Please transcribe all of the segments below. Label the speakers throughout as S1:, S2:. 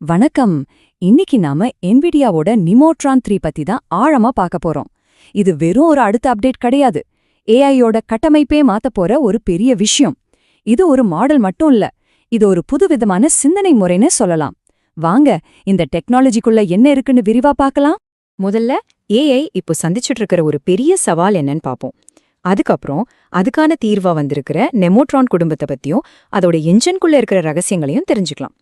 S1: வணக்கம். இன்னைக்கு நாம என்விடியாவோட நிமோட்ரான் த்ரீ பத்தி தான் ஆழமா பார்க்க போறோம். இது வெறும் ஒரு அடுத்த அப்டேட் கிடையாது. ஏஐயோட கட்டமைப்பே மாத்த போற ஒரு பெரிய விஷயம். இது ஒரு மாடல் மட்டும் இல்ல இது ஒரு புதுவிதமான சிந்தனை முறைன்னு சொல்லலாம். வாங்க இந்த டெக்னாலஜிக்குள்ள என்ன இருக்குன்னு விரிவா பார்க்கலாம்.
S2: முதல்ல ஏஐ இப்போ சந்திச்சுட்டு இருக்கிற ஒரு பெரிய சவால் என்னன்னு பார்ப்போம். அதுக்கப்புறம் அதுக்கான தீர்வா வந்திருக்கிற நெமோட்ரான் குடும்பத்தை பத்தியும் அதோட என்ஜின்குள்ள இருக்கிற ரகசியங்களையும் தெரிஞ்சுக்கலாம்.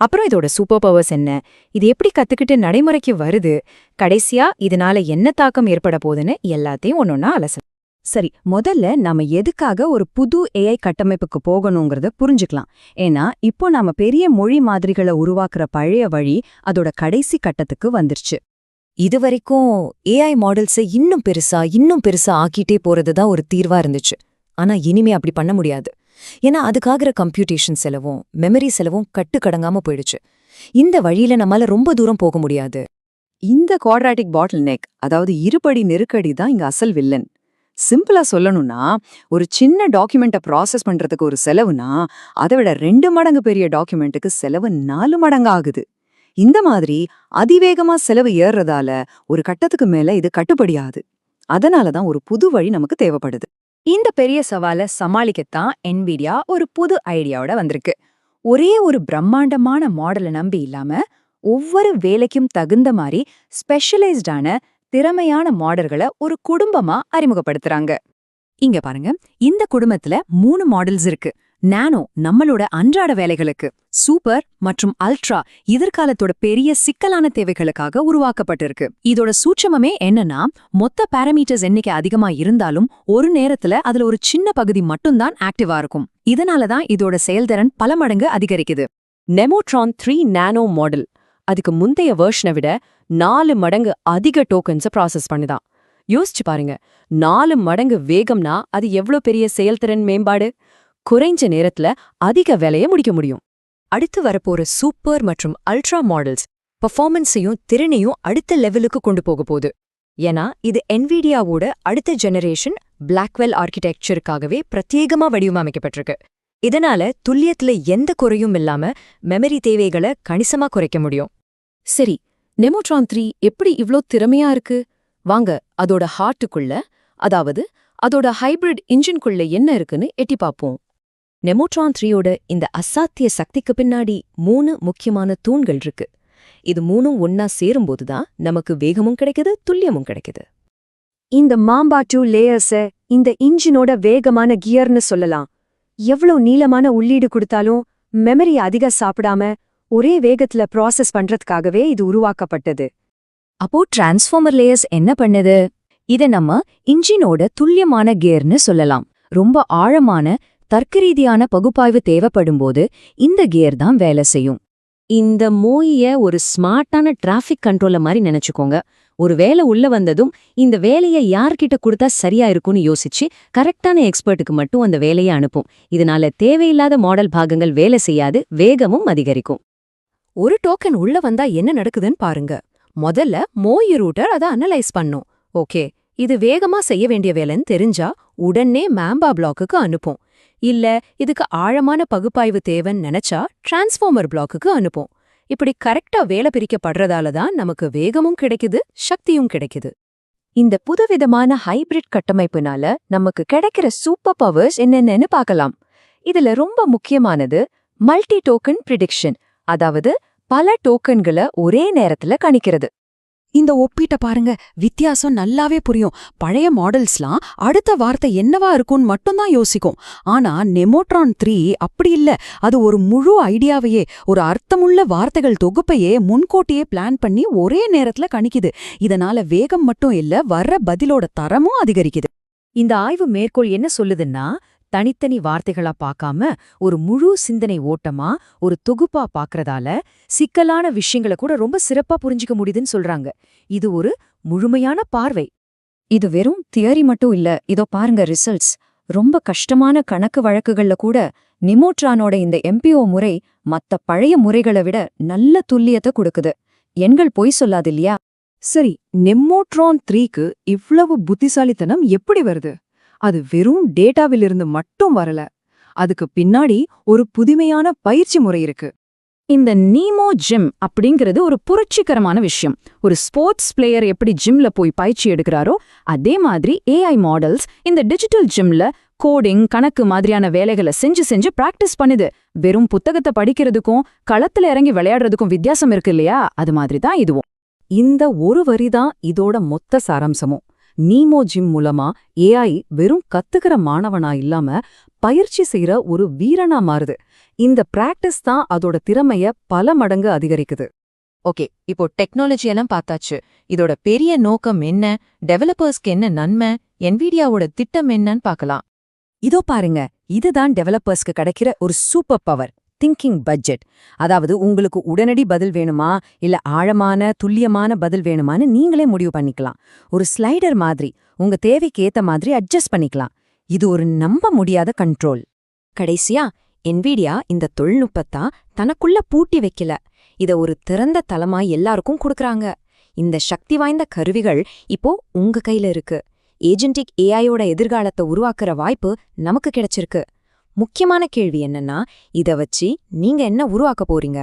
S2: அப்புறம் இதோட சூப்பர் பவர்ஸ் என்ன? இது எப்படி கத்துக்கிட்டு நடைமுறைக்கு வருது? கடைசியா இதனால என்ன தாக்கம் ஏற்பட போகுதுன்னு எல்லாத்தையும் ஒன்னொன்னா அலசலாம்.
S1: சரி முதல்ல நாம எதுக்காக ஒரு புது ஏஐ கட்டமைப்புக்கு போகணுங்கிறத புரிஞ்சுக்கலாம். ஏன்னா இப்போ நாம பெரிய மொழி மாதிரிகளை உருவாக்குற பழைய வழி அதோட கடைசி கட்டத்துக்கு வந்துருச்சு.
S2: இதுவரைக்கும் ஏஐ மாடல்ஸை இன்னும் பெருசா இன்னும் பெருசா ஆக்கிட்டே போறது தான் ஒரு தீர்வா இருந்துச்சு. ஆனா இனிமே அப்படி பண்ண முடியாது. ஏன்னா அதுக்காகிற கம்ப்யூட்டேஷன் செலவும் மெமரி செலவும் கட்டுக்கடங்காம போயிடுச்சு. இந்த வழியில நம்மால ரொம்ப தூரம் போக முடியாது.
S1: இந்த குவாட்ராட்டிக் பாட்டில் நெக் அதாவது இருபடி நெருக்கடி தான் இங்க அசல் வில்லன் சிம்பிளா சொல்லணும்னா ஒரு சின்ன டாக்குமெண்ட்டை ப்ராசஸ் பண்றதுக்கு ஒரு செலவுனா அதை விட ரெண்டு மடங்கு பெரிய டாக்குமெண்ட்டுக்கு செலவு நாலு மடங்கு ஆகுது. இந்த மாதிரி அதிவேகமா செலவு ஏறுறதால ஒரு கட்டத்துக்கு மேல இது கட்டுப்படியாது. அதனால தான் ஒரு புது வழி நமக்கு தேவைப்படுது. இந்த பெரிய சவாலை சமாளிக்கத்தான் என்விடியா ஒரு புது ஐடியாவோட வந்திருக்கு. ஒரே ஒரு பிரம்மாண்டமான மாடலை நம்பி இல்லாம ஒவ்வொரு வேலைக்கும் தகுந்த மாதிரி ஸ்பெஷலைஸ்டான திறமையான மாடல்களை ஒரு குடும்பமா அறிமுகப்படுத்துறாங்க. இங்க பாருங்க இந்த குடும்பத்துல மூணு மாடல்ஸ் இருக்கு. நானோ நம்மளோட அன்றாட வேலைகளுக்கு சூப்பர் மற்றும் அல்ட்ரா எதிர்காலத்தோட பெரிய சிக்கலான தேவைகளுக்காக உருவாக்கப்பட்டிருக்கு. இதோட சூட்சமமே என்னன்னா மொத்த பாராமீட்டர்ஸ் எண்ணிக்கை அதிகமா இருந்தாலும் ஒரு நேரத்துல அதுல ஒரு சின்ன பகுதி மட்டும்தான் ஆக்டிவா இருக்கும். இதனால தான் இதோட செயல்திறன் பல மடங்கு அதிகரிக்குது.
S3: நெமோட்ரான் த்ரீ நானோ மாடல் அதுக்கு முந்தைய வேர்ஷனை விட நாலு மடங்கு அதிக டோக்கன்ஸை ப்ராசஸ் பண்ணுதான். யோசிச்சு பாருங்க நாலு மடங்கு வேகம்னா அது எவ்ளோ பெரிய செயல்திறன் மேம்பாடு? குறைஞ்ச நேரத்துல அதிக வேலையை முடிக்க முடியும்.
S2: அடுத்து வரப்போற சூப்பர் மற்றும் அல்ட்ரா மாடல்ஸ் பெர்ஃபார்மன்ஸையும் திறனையும் அடுத்த லெவலுக்கு கொண்டு போக போகுது. ஏன்னா இது என்விடியாவோட அடுத்த ஜெனரேஷன் பிளாக்வெல் ஆர்கிடெக்சருக்காகவே பிரத்யேகமா வடிவமைக்கப்பட்டிருக்கு. இதனால துல்லியத்துல எந்த குறையும் இல்லாம மெமரி தேவைகளை கணிசமா குறைக்க முடியும்.
S3: சரி நெமோட்ரான் த்ரீ எப்படி இவ்ளோ திறமையா இருக்கு? வாங்க அதோட ஹார்ட்டுக்குள்ள அதாவது அதோட ஹைபிரிட் இன்ஜின்குள்ள என்ன இருக்குன்னு எட்டி பார்ப்போம். நெமோட்ரான் த்ரீயோட இந்த அசாத்திய சக்திக்கு பின்னாடி மூணு முக்கியமான தூண்கள் இருக்கு. இது மூணும் ஒன்னா சேரும்போதுதான் நமக்கு வேகமும் கிடைக்குது துல்லியமும் கிடைக்குது.
S1: இந்த மாம்பா டூ லேயர்ஸ இந்த இன்ஜினோட வேகமான கியர்னு சொல்லலாம். எவ்வளவு நீளமான உள்ளீடு கொடுத்தாலும் மெமரி அதிக சாப்பிடாம ஒரே வேகத்துல ப்ராசஸ் பண்றதுக்காகவே இது உருவாக்கப்பட்டது. அப்போ டிரான்ஸ்ஃபார்மர் லேயர்ஸ் என்ன பண்ணுது? இத நம்ம இன்ஜினோட துல்லியமான கியர்னு சொல்லலாம். ரொம்ப ஆழமான தர்க்கரீதியான பகுப்பாய்வு தேவைப்படும்போது இந்த கியர் தான் வேலை செய்யும்.
S3: இந்த மோயிய ஒரு ஸ்மார்ட்டான டிராஃபிக் கண்ட்ரோல மாதிரி நினைச்சுக்கோங்க. ஒரு வேலை உள்ள வந்ததும் இந்த வேலையை யார்கிட்ட கொடுத்தா சரியா இருக்கும்னு யோசிச்சு கரெக்டான எக்ஸ்பர்ட்டுக்கு மட்டும் அந்த வேலையை அனுப்பும். இதனால தேவையில்லாத மாடல் பாகங்கள் வேலை செய்யாது வேகமும் அதிகரிக்கும்.
S2: ஒரு டோக்கன் உள்ள வந்தா என்ன நடக்குதுன்னு பாருங்க. முதல்ல மோய் ரூட்டர் அதை அனலைஸ் பண்ணும். ஓகே இது வேகமா செய்ய வேண்டிய வேலைன்னு தெரிஞ்சா உடனே மேம்பா பிளாக்குக்கு அனுப்பும். இல்ல இதுக்கு ஆழமான பகுப்பாய்வு தேவைன்னு நினைச்சா டிரான்ஸ்ஃபார்மர் பிளாக்குக்கு அனுப்பும். இப்படி கரெக்டா வேலை பிரிக்கப்படுறதால தான் நமக்கு வேகமும் கிடைக்குது சக்தியும் கிடைக்குது.
S1: இந்த புதுவிதமான ஹைபிரிட் கட்டமைப்புனால நமக்கு கிடைக்கிற சூப்பர் பவர்ஸ் என்னென்னு பார்க்கலாம். இதுல ரொம்ப முக்கியமானது மல்டி டோக்கன் ப்ரிடிக்ஷன் அதாவது பல டோக்கன்களை ஒரே நேரத்துல கணிக்கிறது.
S4: இந்த ஒப்பீட்ட பாருங்க வித்தியாசம் நல்லாவே புரியும். பழைய மாடல்ஸ்லாம் அடுத்த வார்த்தை என்னவா இருக்கும்னு மட்டும்தான் யோசிக்கும். ஆனா நெமோட்ரான் த்ரீ அப்படி இல்ல. அது ஒரு முழு ஐடியாவையே ஒரு அர்த்தமுள்ள வார்த்தைகள் தொகுப்பையே முன்கூட்டியே பிளான் பண்ணி ஒரே நேரத்துல கணிக்குது. இதனால வேகம் மட்டும் இல்ல வர்ற பதிலோட தரமும் அதிகரிக்குது.
S2: இந்த ஆய்வு மேற்கோள் என்ன சொல்லுதுன்னா தனித்தனி வார்த்தைகளா பார்க்காம ஒரு முழு சிந்தனை ஓட்டமா ஒரு தொகுப்பா பார்க்கறதால சிக்கலான விஷயங்களை கூட ரொம்ப சிறப்பா புரிஞ்சுக்க முடியுதுன்னு சொல்றாங்க. இது ஒரு முழுமையான பார்வை.
S1: இது வெறும் தியரி மட்டும் இல்ல இதோ பாருங்க ரிசல்ட்ஸ். ரொம்ப கஷ்டமான கணக்கு வழக்குகள்ல கூட நிமோட்ரானோட இந்த எம்பிஓ முறை மத்த பழைய முறைகளை விட நல்ல துல்லியத்தை கொடுக்குது. எண்கள் பொய் சொல்லாது இல்லையா?
S4: சரி நெம்மோட்ரான் த்ரீக்கு இவ்வளவு புத்திசாலித்தனம் எப்படி வருது? அது வெறும் டேட்டாவிலிருந்து மட்டும் வரல. அதுக்கு பின்னாடி ஒரு புதுமையான பயிற்சி முறை இருக்கு.
S5: இந்த நீமோ ஜிம் அப்படிங்கிறது ஒரு புரட்சிகரமான விஷயம். ஒரு ஸ்போர்ட்ஸ் பிளேயர் எப்படி ஜிம்ல போய் பயிற்சி எடுக்கிறாரோ அதே மாதிரி ஏஐ மாடல்ஸ் இந்த டிஜிட்டல் ஜிம்ல கோடிங் கணக்கு மாதிரியான வேலைகளை செஞ்சு செஞ்சு பிராக்டிஸ் பண்ணுது. வெறும் புத்தகத்தை படிக்கிறதுக்கும் களத்துல இறங்கி விளையாடுறதுக்கும் வித்தியாசம் இருக்கு இல்லையா? அது மாதிரி தான் இதுவும்.
S1: இந்த ஒரு வரி தான் இதோட மொத்த சாராம்சமும். நீமோ ஜிம் மூலமா ஏஐ வெறும் கத்துக்கிற மாணவனா இல்லாம பயிற்சி செய்யற ஒரு வீரனா மாறுது. இந்த பிராக்டிஸ் தான் அதோட திறமைய பல மடங்கு அதிகரிக்குது.
S6: ஓகே இப்போ டெக்னாலஜி எல்லாம் பார்த்தாச்சு. இதோட பெரிய நோக்கம் என்ன? டெவலப்பர்ஸ்க்கு என்ன நன்மை? என்விடியாவோட திட்டம் என்னன்னு பார்க்கலாம்.
S1: இதோ பாருங்க இதுதான் டெவலப்பர்ஸ்க்கு கிடைக்கிற ஒரு சூப்பர் பவர் திங்கிங் பட்ஜெட் அதாவது உங்களுக்கு உடனடி பதில் வேணுமா? இல்ல ஆழமான துல்லியமான பதில் வேணுமான்னு நீங்களே முடிவு பண்ணிக்கலாம். ஒரு ஸ்லைடர் மாதிரி உங்க தேவைக்கு ஏத்த மாதிரி அட்ஜஸ்ட் பண்ணிக்கலாம். இது ஒரு நம்ப முடியாத கண்ட்ரோல்
S2: கடைசியா என்விடியா இந்த தொழில்நுட்பத்தா தனக்குள்ள பூட்டி வைக்கல. இத ஒரு திறந்த தளமா எல்லாருக்கும் கொடுக்கறாங்க. இந்த சக்தி வாய்ந்த கருவிகள் இப்போ உங்க கையில இருக்கு. ஏஜென்டிக் ஏஐயோட எதிர்காலத்தை உருவாக்குற வாய்ப்பு நமக்கு கிடைச்சிருக்கு. முக்கியமான கேள்வி என்னன்னா இத வச்சு நீங்க என்ன உருவாக்க போறீங்க?